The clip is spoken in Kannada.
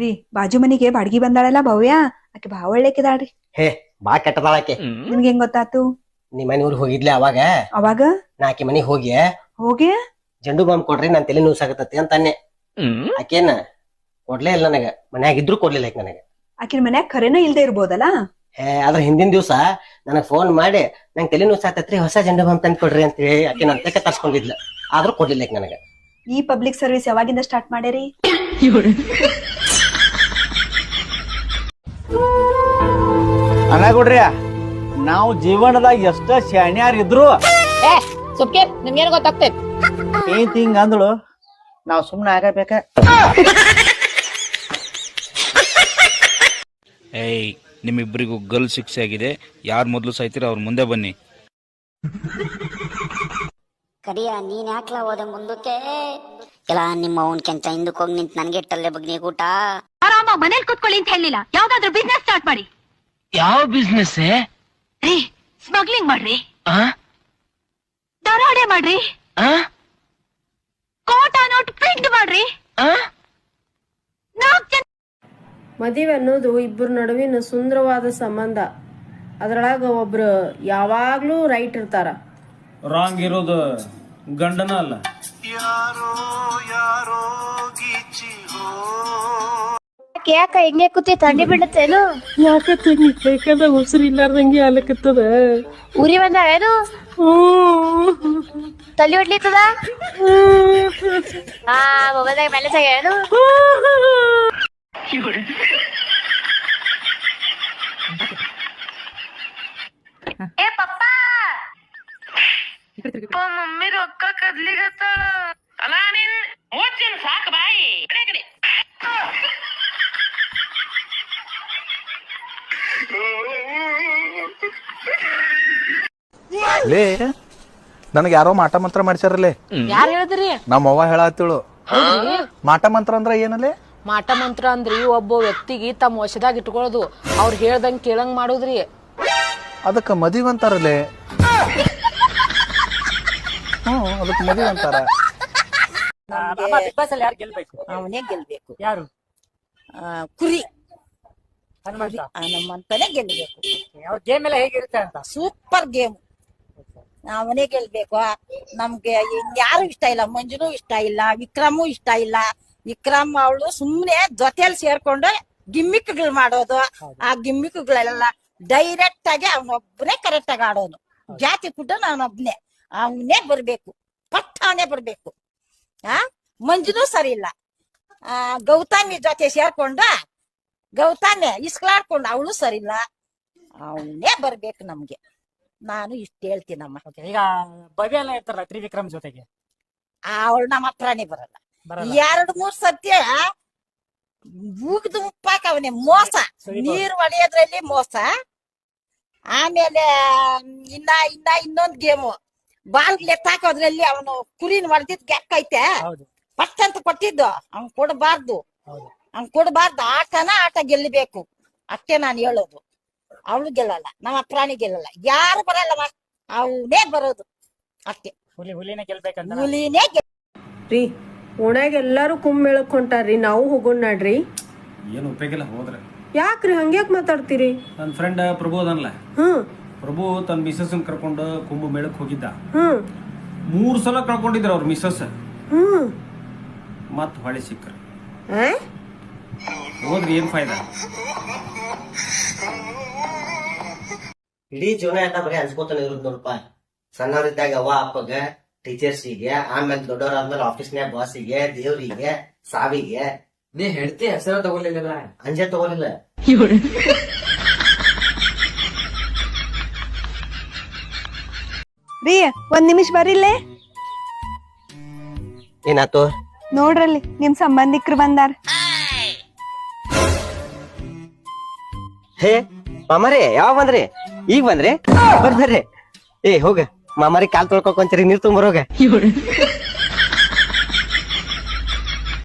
ರೀ ಬಾಜು ಮನಿಗೆ ಬಾಡ್ಗಿ ಬಂದಾಳಲ್ಲ ಭವ್ಯ ಆಕೆ ಬಾ ಒಳ್ಳೆಕಿದಾಳ್ರಿ ಹೇ ಬಾ ಕೆಟ್ಟದಾಳಕ್ಕೆ ನಿಮ್ಗೆ ಹೆಂಗ್ ಗೊತ್ತಾತು? ನಿಮ್ಮ ಮನೆ ಊರಿಗೆ ಹೋಗಿದ್ಲೆ ಅವಾಗ? ಅವಾಗ? ನಾ ಆಕಿ ಮನೆಗೆ ಹೋಗಿ ಹೋಗಿ? ಜಂಡು ಬಾಂಬ್ ಕೊಡ್ರಿ ನನ್ ತಲೆ ನುಸಾಗತ್ತತಿ ಅಂತ ಅನ್ನೆ ಆಕೇನ ಕೊಡ್ಲೇ ಇಲ್ಲ ನನಗ ಮನ್ಯಾಗ ಇದ್ರು ಕೊಡ್ಲಿಲ್ಲ ಆಕಿ ನನಗ. ಆಕಿನ ಮನ್ಯಾಗ ಖರೇನ ಇಲ್ದೇ ಇರ್ಬೋದಲ್ಲ? ಹೇ ಅದ್ರ ಹಿಂದಿನ ದಿವಸ ನನಗ ಫೋನ್ ಮಾಡಿ ನಂಗೆ ತಲೆ ನುಸಾತತ್ರಿ ಹೊಸ ಜಂಡು ಬಾಂಬ್ ತಂದು ಕೊಡ್ರಿ ಅಂತ ಹೇಳಿ ಆಕೆ ನನ್ ತಕ್ಕ ತರ್ಸ್ಕೊಂಡಿದ್ಲ. ಆದ್ರೂ ಕೊಡ್ಲಿಲ್ಲ ಆಕಿ ನನಗ. ಈ ಪಬ್ಲಿಕ್ ಸರ್ವಿಸ್ ಯಾವಾಗಿಂದ ಸ್ಟಾರ್ಟ್ ಮಾಡ್ಯಾರಿ? ಅಣ್ಣಗುಡ್ರಿ ನಾವು ಜೀವನದಾಗ ಎಷ್ಟ ಶಾಣ್ಯಾರ್ ಇದ್ರು. ಏ ಸುಮ್ಕೆ ನಿಮ್ಗೇನ್ ಗೊತ್ತಾಗ್ತೈತಿ? ಏನ್ ತಿಂಗ್ ಅಂದಳು? ನಾವ್ ಸುಮ್ನೆ ಆಗಬೇಕ. ಏಯ್ ನಿಮ್ಮಿಬ್ಬರಿಗೂ ಗಲ್ ಶಿಕ್ಷೆ ಆಗಿದೆ. ಯಾರು ಮೊದಲು ಸಾಯ್ತೀರ ಅವ್ರ ಮುಂದೆ ಬನ್ನಿ. ಕರಿಯ ನೀನ್ ಯಾಕ್ಲ ಹೋದೆ ಮುಂದಕ್ಕೆ? ಇಲ್ಲ ನಿಮ್ಮ ಅವನ್ ಕೆಂತ ಹಿಂದಕ್ಕೆ ಹೋಗಿ ನಿಂತ ನನ್ಗೆ ಇಟ್ಟಲ್ಲೇ ಬಗ್ನಿ ಊಟ ಆರಾಮ ಮನೇಲಿ ಕುತ್ಕೊಳ್ಳಿ ಅಂತ ಹೇಳಿಲ್ಲ ಯಾವ್ದಾದ್ರು ಬಿಸ್ನೆಸ್ ಸ್ಟಾರ್ಟ್ ಮಾಡಿ. ಯಾವ ಬಿಸ್ನೆಸ್ ರೀ ಸ್ಮಗ್ಲಿಂಗ್ ಮಾಡ್ರಿ. ದರೋಡೆ ಮಾಡ್ರಿ. ಕೋಟಾ ನೋಟ್ ಪ್ರಿಂಟ್ ಮಾಡ್ರಿ. ಮದುವೆ ಅನ್ನೋದು ಇಬ್ಬರ ನಡುವಿನ ಸುಂದರವಾದ ಸಂಬಂಧ. ಅದ್ರೊಳಗ ಒಬ್ರು ಯಾವಾಗ್ಲೂ ರೈಟ್ ಇರ್ತಾರ. ರಾಂಗ್ ಇರೋದು ಗಂಡನ ಅಲ್ಲ. ಯಾಕ ಹಿಂಗೆ ಕೂತಿ ಥಂಡಿ ಬಿಡುತ್ತೇನು ಯಾಕೆ ಕೈಕದ ಉಸಿರು ಇಲ್ಲಾರ್ದಂಗೆ ಆಲಕತ್ತದ ಉರಿ ಬಂದ ಏನು ತಲಿ ಹೊಡ್ಲಿತ್ತದ ಆ ಮೊಬೈಲ್ದಾಗ ಮೆಲಸ್ ಏನು ಏ ಪಪ್ಪ ಮಮ್ಮಿ ರೊಕ್ಕ ಕದ್ಲಿಗತ್ತಾಳ ಅಲ್ಲ ನಿನ್ ಓದ್ತೀನಿ ಸಾಕು ಬಾಯಿ ಕಡೆ ಕಡೆ ಲೇ ನನಗೆ ಯಾರೋ ಮಾಟ ಮಂತ್ರ ಮಾಡ್ಸ್ಯಾರಲ್ಲೇ. ಯಾರು ಹೇಳಿದ್ರಿ? ನಮ್ಮ ಅವ್ವ ಹೇಳತ್ತಿಳು ಮಾಟ ಮಂತ್ರ ಅಂದ್ರ ಏನಲ್ಲೇ? ಮಾಟ ಮಂತ್ರ ಅಂದ್ರಿ ಒಬ್ಬ ವ್ಯಕ್ತಿಗೆ ತಮ್ಮ ವಶದಾಗ ಇಟ್ಕೊಳ್ಳೋದು. ಅವ್ರ ಹೇಳ್ದಂಗ್ ಕೇಳಂಗ್ ಮಾಡುದ್ರಿ. ಅದಕ್ಕ ಮದುವೆ ಅಂತಾರಲ್ಲೇ? ಹ್ಮ್ ಅದಕ್ಕೆ ಮದುವೆ ಅಂತಾರ. ಯಾರು ಗೆಲ್ಬೇಕು? ಅವನೇ ಗೆಲ್ಬೇಕು. ಯಾರು? ಆ, ಕುರಿ. ಹನುಮಂತ. ಆ, ನಮ್ಮಂತನೇ ಗೆಲ್ಬೇಕು. ಅವ್ರ ಗೇಮ್ ಎಲ್ಲ ಹೇಗಿರುತ್ತೆ ಅಂತ? Super game. ಅವನೇ ಗೆಲ್ಬೇಕು. ನಮ್ಗೆ ಇನ್ಯಾರು ಇಷ್ಟ ಇಲ್ಲ ಮಂಜುನು ಇಷ್ಟ ಇಲ್ಲ ವಿಕ್ರಮು ಇಷ್ಟ ಇಲ್ಲ. ವಿಕ್ರಮ್ ಅವಳು ಸುಮ್ನೆ ಜೊತೆಯಲ್ಲಿ ಸೇರ್ಕೊಂಡು ಗಿಮ್ಮಿಕ್ಗಳು ಮಾಡೋದು. ಆ ಗಿಮ್ಮಿಕ್ಗಳೆಲ್ಲ ಡೈರೆಕ್ಟ್ ಆಗಿ ಅವನೊಬ್ಬನೇ ಕರೆಕ್ಟ್ ಆಗಿ ಆಡೋನು. ಜಾತಿ ಕುಟ್ಟ ಅವನೊಬ್ನೇ ಅವನೇ ಬರ್ಬೇಕು. ಪಟ್ಟ ಅವನೇ ಬರ್ಬೇಕು. ಆ? ಮಂಜುನು ಸರಿ ಇಲ್ಲ. ಆ ಗೌತಮಿ ಜೊತೆ ಸೇರ್ಕೊಂಡು ಗೌತಮಿ ಇಸ್ಕಲಾಡ್ಕೊಂಡು ಅವಳು ಸರಿಲ್ಲ. ಅವನೇ ಬರ್ಬೇಕು ನಮ್ಗೆ. ನಾನು ಇಷ್ಟ ಹೇಳ್ತೀನಮ್ಮ. ಈಗ ಭವ್ಯ ಎಲ್ಲ ಇರ್ತಾರಲ್ಲ ತ್ರಿವಿಕ್ರಮ್ ಜೊತೆಗೆ? ಅವಳು ನಮ್ಮ ಹತ್ರನೇ ಬರಲ್ಲ. ಬರಲ್ಲ. ಎರಡು ಮೂರ್ ಸತ್ಯ ಮುಗಿದು ಮುಪ್ಪಾಕ ಅವನೇ ಮೋಸ. ಸರಿ ನೀರ್ ಒಡೆಯೋದ್ರಲ್ಲಿ ಮೋಸ. ಆಮೇಲೆ ಇನ್ನ ಇನ್ನ ಇನ್ನೊಂದ್ ಗೇಮು ಬಾಲ್ ಎತ್ತಾಕೋದ್ರಲ್ಲಿ ಅವನು ಕುರಿನ ಹೊಡೆದಿದ್ ಗ್ಯಾಕ್ ಹೌದು. ಪಟ್ಟಂತ ಅಂತ ಕೊಟ್ಟಿದ್ದು. ಅವ್ನ್ ಕೊಡಬಾರ್ದು. ಹೌದು. ಅವ್ನ್ ಕೊಡಬಾರ್ದು. ಆಟನ ಆಟ ಗೆಲ್ಲಬೇಕು. ಅಷ್ಟೇ ನಾನು ಹೇಳೋದು. ಅವಳು ಗೆಲ್ಲಲ್ಲ. ನಮ್ಮ ಪ್ರಾಣಿ ಗೆಲ್ಲಲ್ಲ. ಯಾರು ಬರಲ್ಲವ ಅವನೇ ಬರೋದು. ಅಷ್ಟೇ. ಹುಲಿ ಹುಲಿನೇ ಗೆಲ್ಬೇಕಂತ ಹುಲಿನೇ ಗೆಲ್- ರೀ ಓಣ್ಯಾಗ ಎಲ್ಲಾರು ಹೊಂಟಾರ್ರಿ ನಾವು ಹೋಗೋಣ ನಡ್ರಿ. ಏನು ಉಪಯೋಗಿಲ್ಲ ಹೋದ್ರೆ. ಯಾಕ್ರಿ? ಹಂಗ್ಯಾಕ್ ಮಾತಾಡ್ತೀರಿ? ನನ್ನ ಫ್ರೆಂಡ್ ಪ್ರಭು ಅದನ್ಲ. ಹ್ಮ್. ಪ್ರಭು ತನ್ನ ಮಿಸಸ್ ಕರ್ಕೊಂಡು ಕುಂಭ ಮೇಳಕ್ ಹೋಗಿದ್ದ. ಹ್ಮ್. ಮೂರ್ ಸಲ ಕಳ್ಕೊಂಡಿದ್ರ ಅವ್ರ ಮಿಸಸ್ ಹ್ಮ್. ಮತ್ ಹೊಳೆ ಸಿಕ್ಕ್ರ. ಆ? ಹೋದ್ರಿ ಏನ್ ಫಾಯ್ದಾ? ಇಡೀ ಜೀವನ ಎಲ್ಲ ಬರೀ ಹಂಚ್ಕೋತಾನೆ ಇರೋದು ನೋಡಪ್ಪ ಸಣ್ಣವರಿದ್ದಾಗ ಅವ್ವ ಅಪ್ಪಗ ಟೀಚರ್ಸಿಗೆ ಆಮೇಲೆ ದೊಡ್ಡವರಾದ್ಮೇಲೆ ಆಫೀಸ್ನ್ಯಾಗ ಬಾಸಿಗೆ ದೇವ್ರಿಗೆ ಸಾವಿಗೆ. ನೀ ಹೆಂಡತಿ ಹೆಸರ ತಗೊಲಿಲ್ಲ ಅಂಜೆ ತಗೋಲಿಲ್ಲ ರೀ ಒಂದ್ ನಿಮಿಷ ಬರಿಲ್ಲೇ ಏನಾತು? ನೋಡ್ರಲ್ಲಿ ನಿಮ್ ಸಂಬಂಧಿಕರು ಬಂದಾರ. ಹೇ, ಮಾಮಾರಿ ಯಾವ ಬಂದ್ರಿ? ಈಗ ಬಂದ್ರಿ? ಬರ್ರಿ ಬರ್ರಿ. ಏ, ಹೋಗ. ಮಾಮಾರಿ, ಕಾಲ್ ತೊಳ್ಕೊಂತೀರಿ ನೀರ್ ತುಂಬರೋಗ